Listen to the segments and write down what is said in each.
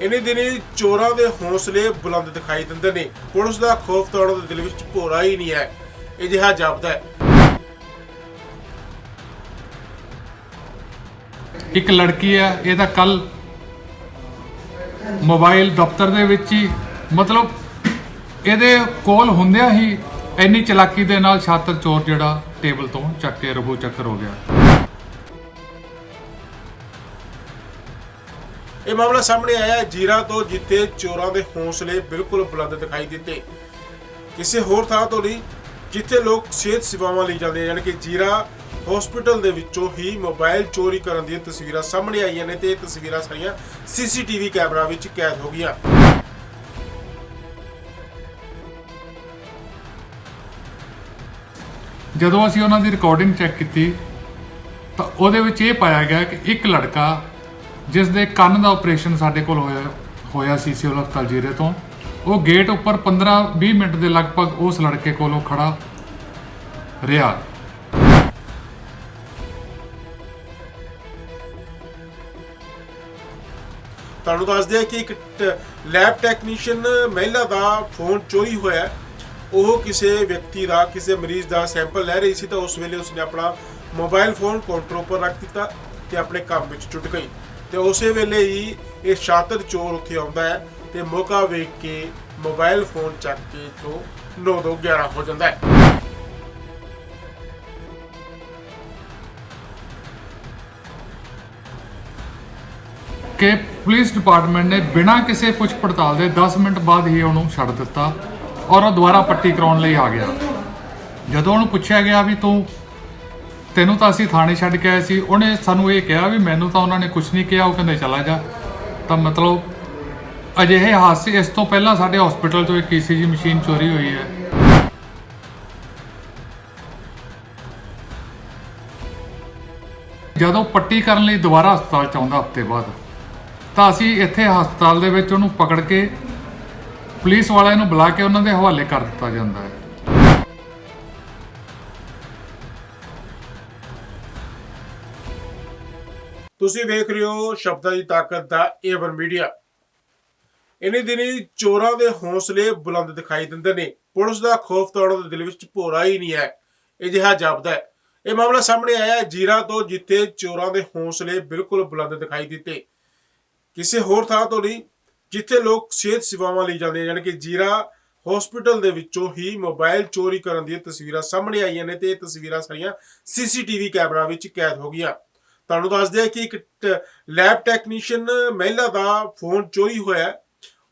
ਇਨੀ ਦਿਨੀ ਚੋਰਾਂ ਦੇ ਹੌਸਲੇ ਬੁਲੰਦ ਦਿਖਾਈ ਦਿੰਦੇ ਨੇ। ਪੁਲਿਸ ਦਾ ਖੌਫ ਤੋੜਨ ਦੇ ਦਿਲ ਵਿੱਚ ਭੋਰਾ ਹੀ ਨਹੀਂ ਹੈ। ਅਜਿਹਾ ਜਾਪਦਾ ਹੈ। ਇੱਕ ਲੜਕੀ ਹੈ ਇਹਦਾ ਕੱਲ ਮੋਬਾਈਲ ਦਫ਼ਤਰ ਦੇ ਵਿੱਚ ਹੀ, ਮਤਲਬ ਇਹਦੇ ਕੋਲ ਹੁੰਦਿਆਂ ਹੀ ਇੰਨੀ ਚਲਾਕੀ ਦੇ ਨਾਲ ਛਾਤਰ ਚੋਰ ਜਿਹੜਾ ਟੇਬਲ ਤੋਂ ਚੱਕ ਕੇ ਰਫੂ ਚੱਕਰ ਹੋ ਗਿਆ। ਇਹ ਮਾਮਲਾ ਸਾਹਮਣੇ ਆਇਆ ਹੈ। ਜੀਰਾ ਤੋਂ ਜਿੱਥੇ ਚੋਰਾਂ ਦੇ ਹੌਸਲੇ ਬਿਲਕੁਲ ਬੁਲੰਦ ਦਿਖਾਈ ਦਿੱਤੇ। ਕਿਸੇ ਹੋਰ ਥਾਂ ਤੋਂ ਨਹੀਂ, ਜਿੱਥੇ ਲੋਕ ਸਿਹਤ ਸੇਵਾਵਾਂ ਲਈ ਜਾਂਦੇ ਹਨ ਯਾਨੀ ਕਿ ਜੀਰਾ ਹਸਪੀਟਲ ਦੇ ਵਿੱਚੋਂ ਹੀ ਮੋਬਾਈਲ ਚੋਰੀ ਕਰਨ ਦੀਆਂ ਤਸਵੀਰਾਂ ਸਾਹਮਣੇ ਆਈਆਂ ਨੇ ਤੇ ਇਹ ਤਸਵੀਰਾਂ ਸਾਰੀਆਂ ਸੀਸੀਟੀਵੀ ਕੈਮਰਾ ਵਿੱਚ ਕੈਦ ਹੋ ਗਈਆਂ। ਜਦੋਂ ਅਸੀਂ ਉਹਨਾਂ ਦੀ ਰਿਕਾਰਡਿੰਗ ਚੈੱਕ ਕੀਤੀ, ਤਾਂ ਉਹਦੇ ਵਿੱਚ ਇਹ ਪਾਇਆ ਗਿਆ ਕਿ ਇੱਕ ਲੜਕਾ ਜਿਸ ਦੇ ਕੰਨ ਦਾ ਆਪਰੇਸ਼ਨ ਸਾਡੇ ਕੋਲ ਹੋਇਆ ਹੋਇਆ ਸੀ ਸਿਵਲ ਹਸਪਤਾਲ ਜੀਰੇ ਤੋਂ। ਉਹ ਗੇਟ ਉੱਪਰ 15-20 ਮਿੰਟ ਦੇ ਲਗਭਗ ਉਸ ਲੜਕੇ ਕੋਲੋਂ ਖੜਾ ਰਿਹਾ। ਤੁਹਾਨੂੰ ਦੱਸਦੇ ਆ ਕਿ ਇੱਕ ਲੈਬ ਟੈਕਨੀਸ਼ੀਅਨ ਮਹਿਲਾ ਦਾ ਫੋਨ ਚੋਰੀ ਹੋਇਆ ਉਹ ਕਿਸੇ ਵਿਅਕਤੀ ਦਾ, ਕਿਸੇ ਮਰੀਜ਼ ਦਾ ਸੈਂਪਲ ਲੈ ਰਹੀ ਸੀ ਤਾਂ ਉਸ ਵੇਲੇ ਉਸਨੇ ਆਪਣਾ ਮੋਬਾਈਲ ਫੋਨ ਕਾਊਂਟਰ ਉੱਪਰ ਰੱਖ ਦਿੱਤਾ ਤੇ ਆਪਣੇ ਕੰਮ ਵਿੱਚ ਜੁਟ ਗਈ। ਤੇ ਉਸੇ ਵੇਲੇ ਹੀ ਇਹ ਸ਼ਾਤਰ ਚੋਰ ਉੱਥੇ ਆਉਂਦਾ ਹੈ ਤੇ ਮੌਕਾ ਵੇਖ ਕੇ ਮੋਬਾਈਲ ਫੋਨ ਚੱਕ ਕੇ ਤੋਂ 911 ਹੋ ਜਾਂਦਾ ਹੈ। ਕਿ ਪੁਲਿਸ ਡਿਪਾਰਟਮੈਂਟ ਨੇ ਬਿਨਾਂ ਕਿਸੇ ਪੁੱਛ ਪੜਤਾਲ ਦੇ 10 ਮਿੰਟ ਬਾਅਦ ਹੀ ਉਹਨੂੰ ਛੱਡ ਦਿੱਤਾ ਔਰ ਉਹ ਦੁਬਾਰਾ ਪੱਟੀ ਕਰਾਉਣ ਲਈ ਆ ਗਿਆ। ਜਦੋਂ ਉਹਨੂੰ ਪੁੱਛਿਆ ਗਿਆ ਵੀ ਤੂੰ ਤੈਨੂੰ ਤਾਂ ਅਸੀਂ ਥਾਣੇ ਛੱਡ ਕੇ ਆਏ ਸੀ, ਉਹਨੇ ਸਾਨੂੰ ਇਹ ਕਿਹਾ ਵੀ ਮੈਨੂੰ ਤਾਂ ਉਹਨਾਂ ਨੇ ਕੁਝ ਨਹੀਂ ਕਿਹਾ, ਉਹ ਕਹਿੰਦੇ ਚਲਾ ਜਾ। ਤਾਂ ਮਤਲਬ ਅਜਿਹੇ ਹਾਦਸੇ, ਇਸ ਤੋਂ ਪਹਿਲਾਂ ਸਾਡੇ ਹਸਪੀਟਲ ਤੋਂ ਇੱਕ ਈਸੀਜੀ ਮਸ਼ੀਨ ਚੋਰੀ ਹੋਈ ਹੈ। ਜਦੋਂ ਪੱਟੀ ਕਰਨ ਲਈ ਦੁਬਾਰਾ ਹਸਪਤਾਲ ਚ ਆਉਂਦਾ ਹਫ਼ਤੇ ਬਾਅਦ, ਤਾਂ ਅਸੀਂ ਇੱਥੇ ਹਸਪਤਾਲ ਦੇ ਵਿੱਚ ਉਹਨੂੰ ਪਕੜ ਕੇ ਪੁਲਿਸ ਵਾਲਿਆਂ ਨੂੰ ਬੁਲਾ ਕੇ ਉਹਨਾਂ ਦੇ ਹਵਾਲੇ ਕਰ ਦਿੱਤਾ ਜਾਂਦਾ ਹੈ। ਤੁਸੀਂ ਵੇਖ ਰਹੇ ਹੋ ਸ਼ਬਦਾਂ ਦੀ ਤਾਕਤ ਦਾ ਏਵਨ ਮੀਡੀਆ ਇਨੀ ਦਿਨੀ ਚੋਰਾਂ ਦੇ ਹੌਸਲੇ ਬੁਲੰਦ ਦਿਖਾਈ ਦਿੰਦੇ ਨੇ। ਪੁਲਿਸ ਦਾ ਖੌਫ ਤੋੜਨ ਦੇ ਦਿਲ ਵਿੱਚ ਭੋਰਾ ਹੀ ਨਹੀਂ ਹੈ। ਅਜਿਹਾ ਜਾਪਦਾ ਹੈ। ਇਹ ਮਾਮਲਾ ਸਾਹਮਣੇ ਆਇਆ ਜੀਰਾ ਤੋਂ ਜਿੱਥੇ ਚੋਰਾਂ ਦੇ ਹੌਸਲੇ ਬਿਲਕੁਲ ਬੁਲੰਦ ਦਿਖਾਈ ਦਿੱਤੇ, ਕਿਸੇ ਹੋਰ ਥਾਂ ਤੋਂ ਨਹੀਂ, ਜਿੱਥੇ ਲੋਕ ਸਿਹਤ ਸੇਵਾਵਾਂ ਲਈ ਜਾਂਦੇ ਹਨ ਕਿ ਜੀਰਾ ਹਸਪੀਟਲ ਦੇ ਵਿੱਚੋਂ ਹੀ ਮੋਬਾਈਲ ਚੋਰੀ ਕਰਨ ਦੀਆਂ ਤਸਵੀਰਾਂ ਸਾਹਮਣੇ ਆਈਆਂ ਨੇ ਤੇ ਇਹ ਤਸਵੀਰਾਂ ਸਾਰੀਆਂ ਸੀਸੀਟੀਵੀ ਕੈਮਰਾ ਵਿੱਚ ਕੈਦ ਹੋ ਗਈਆਂ। ਤੁਹਾਨੂੰ ਦੱਸਦੇ ਆ ਕਿ ਇੱਕ ਲੈਬ ਟੈਕਨੀਸ਼ੀਅਨ ਮਹਿਲਾ ਦਾ ਫੋਨ ਚੋਰੀ ਹੋਇਆ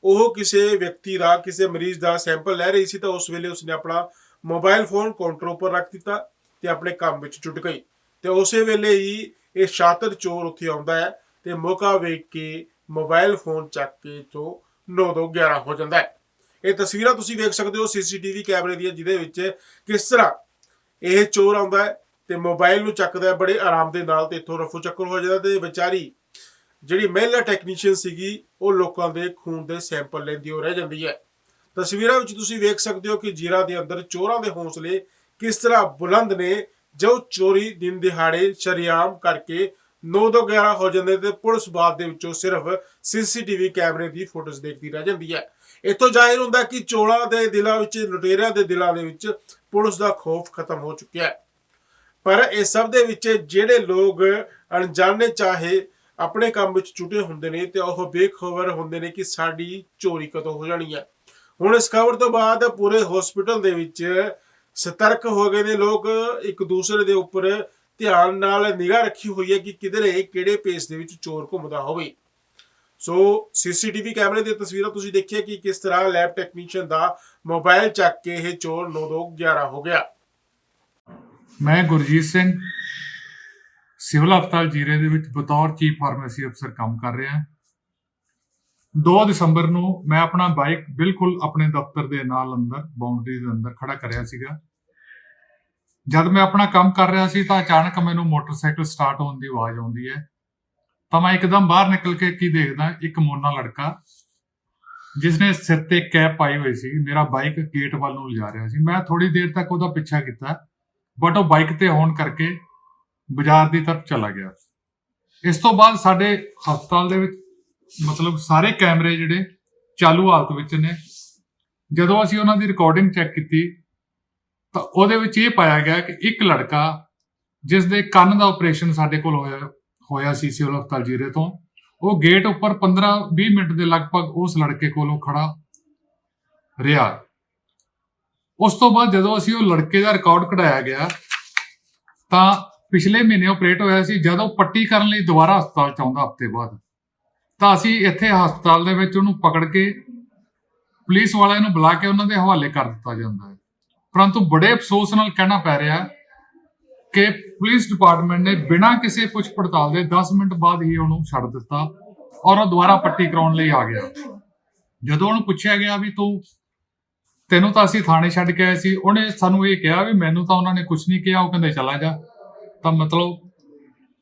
ਉਹ ਕਿਸੇ ਵਿਅਕਤੀ ਦਾ, ਕਿਸੇ ਮਰੀਜ਼ ਦਾ ਸੈਂਪਲ ਲੈ ਰਹੀ ਸੀ ਤਾਂ ਉਸ ਵੇਲੇ ਉਸਨੇ ਆਪਣਾ ਮੋਬਾਈਲ ਫੋਨ ਕਾਊਂਟਰ ਉੱਪਰ ਰੱਖ ਦਿੱਤਾ ਤੇ ਆਪਣੇ ਕੰਮ ਵਿੱਚ ਜੁਟ ਗਈ। ਤੇ ਉਸੇ ਵੇਲੇ ਹੀ ਇਹ ਸ਼ਾਤਰ ਚੋਰ ਉੱਥੇ ਆਉਂਦਾ ਹੈ ਤੇ ਮੌਕਾ ਵੇਖ ਕੇ ਮੋਬਾਈਲ ਫੋਨ ਚੱਕ ਕੇ ਤੋਂ 911 ਹੋ ਜਾਂਦਾ ਹੈ। ਇਹ ਤਸਵੀਰਾਂ ਤੁਸੀਂ ਵੇਖ ਸਕਦੇ ਹੋ, ਸੀਸੀਟੀਵੀ ਕੈਮਰੇ ਦੀਆਂ, ਜਿਹਦੇ ਵਿੱਚ ਕਿਸ ਤਰ੍ਹਾਂ ਇਹ ਚੋਰ ਆਉਂਦਾ ਹੈ। ਤੇ ਮੋਬਾਈਲ ਨੂੰ ਚੱਕਦਾ ਬੜੇ ਆਰਾਮ ਦੇ ਨਾਲ ਤੇ ਇੱਥੋਂ ਰਫੂ ਚੱਕਰ ਹੋ ਜਾਂਦਾ ਤੇ ਵਿਚਾਰੀ ਜਿਹੜੀ ਮਹਿਲਾ ਟੈਕਨੀਸ਼ੀਅਨ ਸੀਗੀ, ਉਹ ਲੋਕਾਂ ਦੇ ਖੂਨ ਦੇ ਸੈਂਪਲ ਲੈਂਦੀ ਹੋ ਰਹਿ ਜਾਂਦੀ ਹੈ। ਤਸਵੀਰਾਂ ਵਿੱਚ ਤੁਸੀਂ ਵੇਖ ਸਕਦੇ ਹੋ ਕਿ ਜੀਰਾ ਦੇ ਅੰਦਰ ਚੋਰਾਂ ਦੇ ਹੌਸਲੇ ਕਿਸ ਤਰ੍ਹਾਂ ਬੁਲੰਦ ਨੇ। ਜੋ ਚੋਰੀ ਦਿਨ ਦਿਹਾੜੇ ਸ਼ਰਿਆਮ ਕਰਕੇ 9 ਤੋਂ 11 ਹੋ ਜਾਂਦੇ ਤੇ ਪੁਲਿਸ ਬਾਅਦ ਦੇ ਵਿੱਚੋਂ ਸਿਰਫ ਸੀਸੀਟੀਵੀ ਕੈਮਰੇ ਦੀ ਫੋਟੋਜ਼ ਦੇਖਦੀ ਰਹਿ ਜਾਂਦੀ ਹੈ। ਇੱਥੋਂ ਜ਼ਾਹਿਰ ਹੁੰਦਾ ਕਿ ਚੋਰਾਂ ਦੇ ਦਿਲਾਂ ਵਿੱਚ, ਲੁਟੇਰਿਆਂ ਦੇ ਦਿਲਾਂ ਦੇ ਵਿੱਚ ਪੁਲਿਸ ਦਾ ਖੌਫ ਖਤਮ ਹੋ ਚੁੱਕਿਆ ਹੈ। ਪਰ ਇਹ ਸਭ ਦੇ ਵਿੱਚ ਜਿਹੜੇ ਲੋਕ ਅਣਜਾਣੇ ਚਾਹੇ ਆਪਣੇ ਕੰਮ ਵਿੱਚ ਛੁੱਟੇ ਹੁੰਦੇ ਨੇ ਤੇ ਉਹ ਬੇਖਬਰ ਹੁੰਦੇ ਨੇ ਕਿ ਸਾਡੀ ਚੋਰੀ ਕਦੋਂ ਹੋ ਜਾਣੀ ਹੈ। ਹੁਣ ਇਸ ਖਬਰ ਤੋਂ ਬਾਅਦ ਪੂਰੇ ਹਸਪੀਟਲ ਦੇ ਵਿੱਚ ਸਤਰਕ ਹੋ ਗਏ ਨੇ ਲੋਕ। ਇੱਕ ਦੂਸਰੇ ਦੇ ਉੱਪਰ ਧਿਆਨ ਨਾਲ ਨਿਗਾਹ ਰੱਖੀ ਹੋਈ ਹੈ ਕਿ ਕਿਧਰੇ, ਕਿਹੜੇ ਪੇਸ ਦੇ ਵਿੱਚ ਚੋਰ ਘੁੰਮਦਾ ਹੋਵੇ। ਸੋ ਸੀਸੀਟੀਵੀ ਕੈਮਰੇ ਦੀਆਂ ਤਸਵੀਰਾਂ ਤੁਸੀਂ ਦੇਖਿਆ ਕਿ ਕਿਸ ਤਰ੍ਹਾਂ ਲੈਬ ਟੈਕਨੀਸ਼ੀਅਨ ਦਾ ਮੋਬਾਈਲ ਚੱਕ ਕੇ ਇਹ ਚੋਰ 9211 ਹੋ ਗਿਆ। ਮੈਂ ਗੁਰਜੀਤ ਸਿੰਘ, ਸਿਵਲ ਹਸਪਤਾਲ ਜੀਰੇ ਦੇ ਵਿੱਚ ਬਤੌਰ ਚੀਫ ਫਾਰਮੇਸੀ ਅਫਸਰ ਕੰਮ ਕਰ ਰਿਹਾ ਹਾਂ। 2 ਦਸੰਬਰ ਨੂੰ ਮੈਂ ਆਪਣਾ ਬਾਈਕ ਬਿਲਕੁਲ ਆਪਣੇ ਦਫ਼ਤਰ ਦੇ ਨਾਲ ਅੰਦਰ ਬਾਉਂਡਰੀ ਦੇ ਅੰਦਰ ਖੜਾ ਕਰਿਆ ਸੀਗਾ। ਜਦ ਮੈਂ ਆਪਣਾ ਕੰਮ ਕਰ ਰਿਹਾ ਸੀ ਤਾਂ ਅਚਾਨਕ ਮੈਨੂੰ ਮੋਟਰਸਾਈਕਲ ਸਟਾਰਟ ਹੋਣ ਦੀ ਆਵਾਜ਼ ਆਉਂਦੀ ਹੈ। ਤਾਂ ਮੈਂ ਇੱਕਦਮ ਬਾਹਰ ਨਿਕਲ ਕੇ ਕੀ ਦੇਖਦਾ, ਇੱਕ ਮੋਨਾ ਲੜਕਾ, ਜਿਸਨੇ ਸਿਰ ਤੇ ਕੈਪ ਪਾਈ ਹੋਈ ਸੀ। ਮੇਰਾ ਬਾਈਕ ਗੇਟ ਵੱਲ ਨੂੰ ਲਿਜਾ ਰਿਹਾ ਸੀ। ਮੈਂ ਥੋੜੀ ਦੇਰ ਤੱਕ ਉਹਦਾ ਪਿੱਛਾ ਕੀਤਾ। ਬਟ ਉਹ ਬਾਈਕ ਤੇ ਹੋਣ ਕਰਕੇ ਬਾਜ਼ਾਰ ਦੀ ਤਰਫ ਚਲਾ ਗਿਆ। ਇਸ ਤੋਂ ਬਾਅਦ ਸਾਡੇ ਹਸਪਤਾਲ ਦੇ ਵਿੱਚ ਮਤਲਬ ਸਾਰੇ ਕੈਮਰੇ ਜਿਹੜੇ ਚਾਲੂ ਹਾਲਤ ਵਿੱਚ ਨੇ। ਜਦੋਂ ਅਸੀਂ ਉਹਨਾਂ ਦੀ ਰਿਕਾਰਡਿੰਗ ਚੈੱਕ ਕੀਤੀ, ਤਾਂ ਉਹਦੇ ਵਿੱਚ ਇਹ ਪਾਇਆ ਗਿਆ ਕਿ ਇੱਕ ਲੜਕਾ ਜਿਸ ਦੇ ਕੰਨ ਦਾ ਆਪਰੇਸ਼ਨ ਸਾਡੇ ਕੋਲ ਹੋਇਆ ਹੋਇਆ ਸੀ ਸਿਵਲ ਹਸਪਤਾਲ ਜੀਰੇ ਤੋਂ, ਉਹ ਗੇਟ ਉੱਪਰ 15-20 ਮਿੰਟ ਦੇ ਲਗਭਗ ਉਸ ਲੜਕੇ ਕੋਲੋਂ ਖੜਾ ਰਿਹਾ। ਉਸ ਤੋਂ ਬਾਅਦ ਜਦੋਂ ਅਸੀਂ ਉਹ ਲੜਕੇ ਦਾ ਰਿਕਾਰਡ ਕਢਾਇਆ ਗਿਆ, ਤਾਂ ਪਿਛਲੇ ਮਹੀਨੇ ਆਪਰੇਟ ਹੋਇਆ ਸੀ, ਜਦੋਂ ਪੱਟੀ ਕਰਨ ਲਈ ਦੁਬਾਰਾ ਹਸਪਤਾਲ ਚ ਆਉਂਦਾ ਹਫ਼ਤੇ ਬਾਅਦ। ਤਾਂ ਅਸੀਂ ਇੱਥੇ ਹਸਪਤਾਲ ਦੇ ਵਿੱਚ ਉਹਨੂੰ ਪਕੜ ਕੇ ਪੁਲਿਸ ਵਾਲਿਆਂ ਨੂੰ ਬੁਲਾ ਕੇ ਉਹਨਾਂ ਦੇ ਹਵਾਲੇ ਕਰ ਦਿੱਤਾ ਜਾਂਦਾ ਹੈ। ਪਰੰਤੂ ਬੜੇ ਅਫਸੋਸ ਨਾਲ ਕਹਿਣਾ ਪੈ ਰਿਹਾ ਕਿ ਪੁਲਿਸ ਡਿਪਾਰਟਮੈਂਟ ਨੇ ਬਿਨਾਂ ਕਿਸੇ ਪੁੱਛ ਪੜਤਾਲ ਦੇ 10 ਮਿੰਟ ਬਾਅਦ ਹੀ ਉਹਨੂੰ ਛੱਡ ਦਿੱਤਾ ਔਰ ਉਹ ਦੁਬਾਰਾ ਪੱਟੀ ਕਰਾਉਣ ਲਈ ਆ ਗਿਆ। ਜਦੋਂ ਉਹਨੂੰ ਪੁੱਛਿਆ ਗਿਆ ਵੀ ਤੂੰ ਤੈਨੂੰ ਤਾਂ ਅਸੀਂ ਥਾਣੇ ਛੱਡ ਕੇ ਆਏ ਸੀ। ਉਹਨੇ ਸਾਨੂੰ ਇਹ ਕਿਹਾ ਵੀ ਮੈਨੂੰ ਤਾਂ ਉਹਨਾਂ ਨੇ ਕੁਝ ਨਹੀਂ ਕਿਹਾ, ਉਹ ਕਹਿੰਦੇ ਚਲਾ ਜਾ। ਤਾਂ ਮਤਲਬ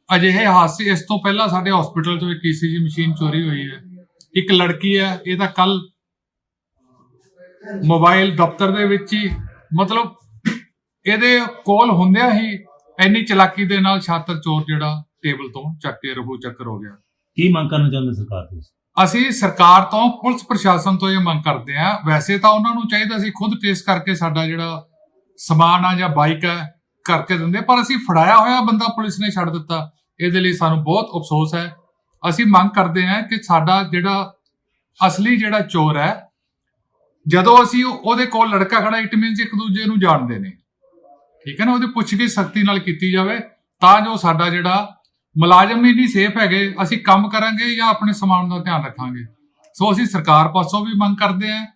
ਅਜਿਹੇ ਹਾਦਸੇ, ਇਸ ਤੋਂ ਪਹਿਲਾਂ ਸਾਡੇ ਹਸਪੀਟਲ ਤੋਂ ਇੱਕ ਈਸੀਜੀ ਮਸ਼ੀਨ ਚੋਰੀ ਹੋਈ ਹੈ। ਇੱਕ ਲੜਕੀ ਹੈ ਇਹਦਾ ਕੱਲ ਮੋਬਾਈਲ ਦਫ਼ਤਰ ਦੇ ਵਿੱਚ ਹੀ, ਮਤਲਬ ਇਹਦੇ ਕੋਲ ਹੁੰਦਿਆਂ ਹੀ ਇੰਨੀ ਚਲਾਕੀ ਦੇ ਨਾਲ ਛਾਤਰ ਚੋਰ ਜਿਹੜਾ ਟੇਬਲ ਤੋਂ ਚੱਕ ਕੇ ਰਫੂ ਚੱਕਰ ਹੋ ਗਿਆ। ਕੀ ਮੰਗ ਕਰਨਾ ਚਾਹੁੰਦੇ ਸਰਕਾਰ ਤੋਂ? ਅਸੀਂ ਸਰਕਾਰ ਤੋਂ, ਪੁਲਿਸ ਪ੍ਰਸ਼ਾਸਨ ਤੋਂ ਇਹ ਮੰਗ ਕਰਦੇ ਹਾਂ। ਵੈਸੇ ਤਾਂ ਉਹਨਾਂ ਨੂੰ ਚਾਹੀਦਾ ਸੀ ਖੁਦ ਟੇਸਟ ਕਰਕੇ ਸਾਡਾ ਜਿਹੜਾ ਸਮਾਨ ਆ ਜਾਂ ਬਾਈਕ ਹੈ ਕਰਕੇ ਦਿੰਦੇ, ਪਰ ਅਸੀਂ ਫੜਾਇਆ ਹੋਇਆ ਬੰਦਾ ਪੁਲਿਸ ਨੇ ਛੱਡ ਦਿੱਤਾ। ਇਹਦੇ ਲਈ ਸਾਨੂੰ ਬਹੁਤ ਅਫਸੋਸ ਹੈ। ਅਸੀਂ ਮੰਗ ਕਰਦੇ ਹਾਂ ਕਿ ਸਾਡਾ ਜਿਹੜਾ ਅਸਲੀ ਜਿਹੜਾ ਚੋਰ ਹੈ, ਜਦੋਂ ਅਸੀਂ ਉਹਦੇ ਕੋਲ ਲੜਕਾ ਖੜਾ, ਇਟ ਮੀਨਸ ਇੱਕ ਦੂਜੇ ਨੂੰ ਜਾਣਦੇ ਨੇ। ਠੀਕ ਹੈ ਨਾ? ਉਹਦੀ ਪੁੱਛਗਿੱਛ ਸਖਤੀ ਨਾਲ ਕੀਤੀ ਜਾਵੇ, ਤਾਂ ਜੋ ਸਾਡਾ ਜਿਹੜਾ ਮੁਲਾਜ਼ਮ ਹੀ ਨਹੀਂ ਸੇਫ ਹੈਗੇ, ਅਸੀਂ ਕੰਮ ਕਰਾਂਗੇ ਜਾਂ ਆਪਣੇ ਸਮਾਨ ਦਾ ਧਿਆਨ ਰੱਖਾਂਗੇ? ਸੋ ਅਸੀਂ ਸਰਕਾਰ ਪਾਸੋਂ ਵੀ ਮੰਗ ਕਰਦੇ ਹਾਂ,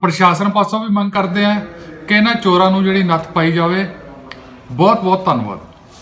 ਪ੍ਰਸ਼ਾਸਨ ਪਾਸੋਂ ਵੀ ਮੰਗ ਕਰਦੇ ਹਾਂ ਕਿ ਇਹਨਾਂ ਚੋਰਾਂ ਨੂੰ ਜਿਹੜੀ ਨੱਥ ਪਾਈ ਜਾਵੇ। ਬਹੁਤ ਬਹੁਤ ਧੰਨਵਾਦ।